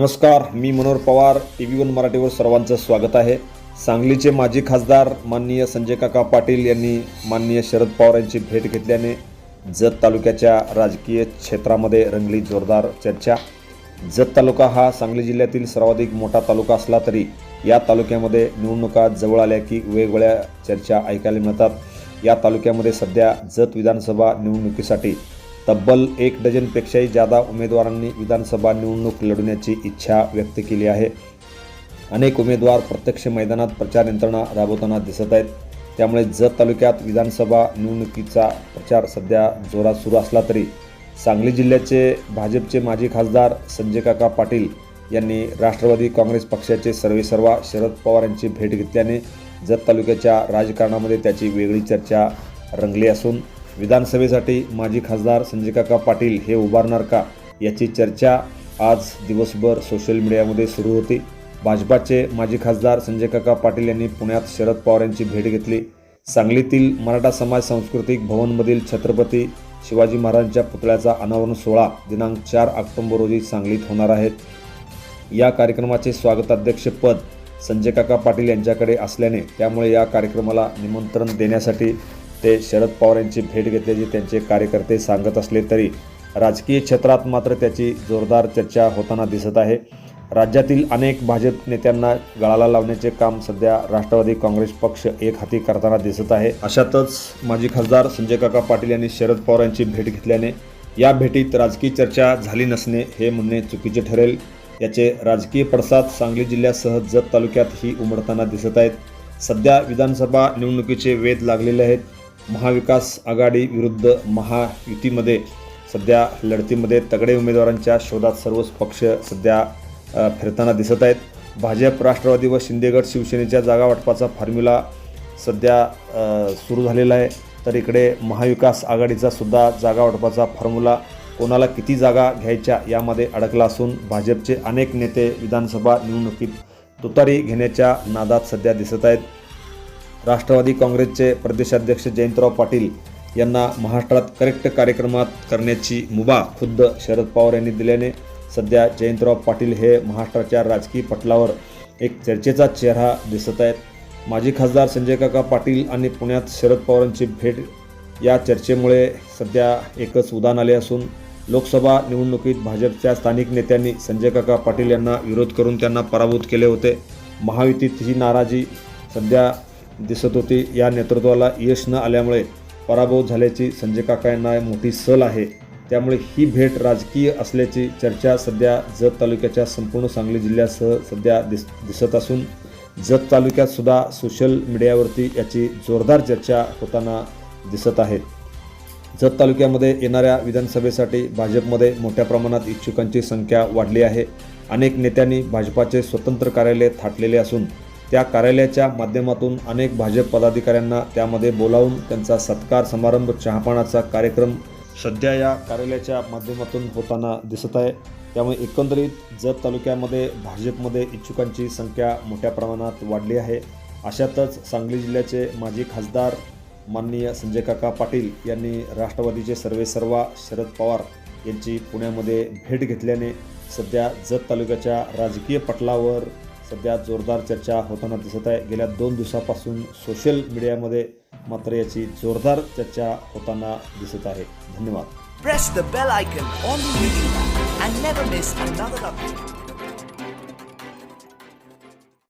नमस्कार मी Manohar Pawar T V one मराठीवर सर्वांचं स्वागत आहे. सांगलीचे माजी खासदार माननीय संजय काका पाटील यांनी माननीय शरद पवार यांची भेट घेतल्याने जत तालुक्याच्या राजकीय क्षेत्रामध्ये रंगली जोरदार चर्चा. जत तालुका हा सांगली जिल्ह्यातील सर्वाधिक मोठा तालुका असला तरी या तालुक्यामध्ये निवडणुका जवळ आल्या की वेगवेगळ्या चर्चा ऐकायला मिळतात. या तालुक्यामध्ये सध्या जत विधानसभा निवडणुकीसाठी तब्बल एक डझनपेक्षाही जादा उमेदवारांनी विधानसभा निवडणूक लढवण्याची इच्छा व्यक्त केली आहे. अनेक उमेदवार प्रत्यक्ष मैदानात प्रचार यंत्रणा राबवताना दिसत आहेत. त्यामुळे जत तालुक्यात विधानसभा निवडणुकीचा प्रचार सध्या जोरात सुरू असला तरी सांगली जिल्ह्याचे भाजपचे माजी खासदार संजय काका पाटील यांनी राष्ट्रवादी काँग्रेस पक्षाचे सर्वेसर्वा शरद पवार यांची भेट घेतल्याने जत तालुक्याच्या राजकारणामध्ये त्याची वेगळी चर्चा रंगली असून विधानसभेसाठी माजी खासदार संजय काका पाटील हे उभारणार का? याची चर्चा आज दिवसभर सोशल मीडियामध्ये सुरू होती. भाजपाचे माजी खासदार संजय काका पाटील यांनी पुण्यात शरद पवार यांची भेट घेतली. सांगलीतील मराठा समाज सांस्कृतिक भवनमधील छत्रपती शिवाजी महाराजांच्या पुतळ्याचा अनावरण सोहळा दिनांक चार ऑक्टोंबर रोजी सांगलीत होणार आहेत या कार्यक्रमाचे स्वागताध्यक्षपद संजय काका पाटील यांच्याकडे असल्याने त्यामुळे या कार्यक्रमाला निमंत्रण देण्यासाठी ते शरद पवार यांची भेट घेतल्याचे त्यांचे कार्यकर्ते सांगत असले तरी. राजकीय क्षेत्रात मात्र त्याची जोरदार चर्चा होताना दिसत आहे. राज्यातील अनेक भाजप नेत्यांना गळाला लावण्याचे काम सध्या राष्ट्रवादी काँग्रेस पक्ष एक हाती करताना दिसत आहे. अशातच माजी खासदार संजय काका पाटील यांनी शरद पवार यांची भेट घेतल्याने या भेटीत राजकीय चर्चा झाली नसणे हे म्हणणे चुकीचे ठरेल. याचे राजकीय पडसाद सांगली जिल्ह्यासह जत तालुक्यातही उमडताना दिसत आहेत. सध्या विधानसभा निवडणुकीचे वेध लागलेले आहेत. महाविकास आघाडी विरुद्ध महायुतीमध्ये सध्या लढतीमध्ये तगडे उमेदवारांच्या शोधात सर्वच पक्ष सध्या फिरताना दिसत आहेत. भाजप राष्ट्रवादी व शिंदेगड शिवसेनेच्या जागा वाटपाचा फॉर्म्युला सध्या सुरू झालेला आहे. तर इकडे महाविकास आघाडीचा सुद्धा जागा वाटपाचा फॉर्म्युला कोणाला किती जागा घ्यायच्या यामध्ये अडकला असून भाजपचे अनेक नेते विधानसभा निवडणुकीत तुतारी घेण्याच्या नादात सध्या दिसत आहेत. राष्ट्रवादी काँग्रेसचे प्रदेशाध्यक्ष जयंतराव पाटील यांना महाराष्ट्रात करेक्ट कार्यक्रमात करण्याची मुभा खुद्द शरद पवार यांनी दिल्याने सध्या जयंतराव पाटील हे महाराष्ट्राच्या राजकीय पटलावर एक चर्चेचा चेहरा दिसत आहेत. माजी खासदार संजय काका पाटील आणि पुण्यात शरद पवारांची भेट या चर्चेमुळे सध्या एकच उदान आले असून लोकसभा निवडणुकीत भाजपच्या स्थानिक नेत्यांनी संजय काका पाटील यांना विरोध करून त्यांना पराभूत केले होते. महायुतीत ही नाराजी सध्या दिसत होती. या नेतृत्वाला यश न आल्यामुळे पराभव झाल्याची संजय काका यांना मोठी सल आहे. त्यामुळे ही भेट राजकीय असल्याची चर्चा सध्या जत तालुक्याच्या संपूर्ण सांगली जिल्ह्यासह सध्या दिस दिसत असून जत तालुक्यातसुद्धा सोशल मीडियावरती याची जोरदार चर्चा होताना दिसत आहे. जत तालुक्यामध्ये येणाऱ्या विधानसभेसाठी भाजपमध्ये मोठ्या प्रमाणात इच्छुकांची संख्या वाढली आहे. अनेक नेत्यांनी भाजपाचे स्वतंत्र कार्यालय थाटलेले असून त्या कार्यालयाच्या माध्यमातून अनेक भाजप पदाधिकाऱ्यांना त्यामध्ये बोलावून त्यांचा सत्कार समारंभ चहापानाचा कार्यक्रम सध्या या कार्यालयाच्या माध्यमातून होताना दिसत आहे. त्यामुळे एकंदरीत जत तालुक्यामध्ये भाजपमध्ये इच्छुकांची संख्या मोठ्या प्रमाणात वाढली आहे. अशातच सांगली जिल्ह्याचे माजी खासदार माननीय संजय काका पाटील यांनी राष्ट्रवादीचे सर्वेसर्वा शरद पवार यांची पुण्यामध्ये भेट घेतल्याने सध्या जत तालुक्याच्या राजकीय पटलावर सध्या जोरदार चर्चा होताना दिसत आहे. गेल्या दोन दिवसापासून सोशल मीडियामध्ये मात्र याची जोरदार चर्चा होताना दिसत आहे. धन्यवाद.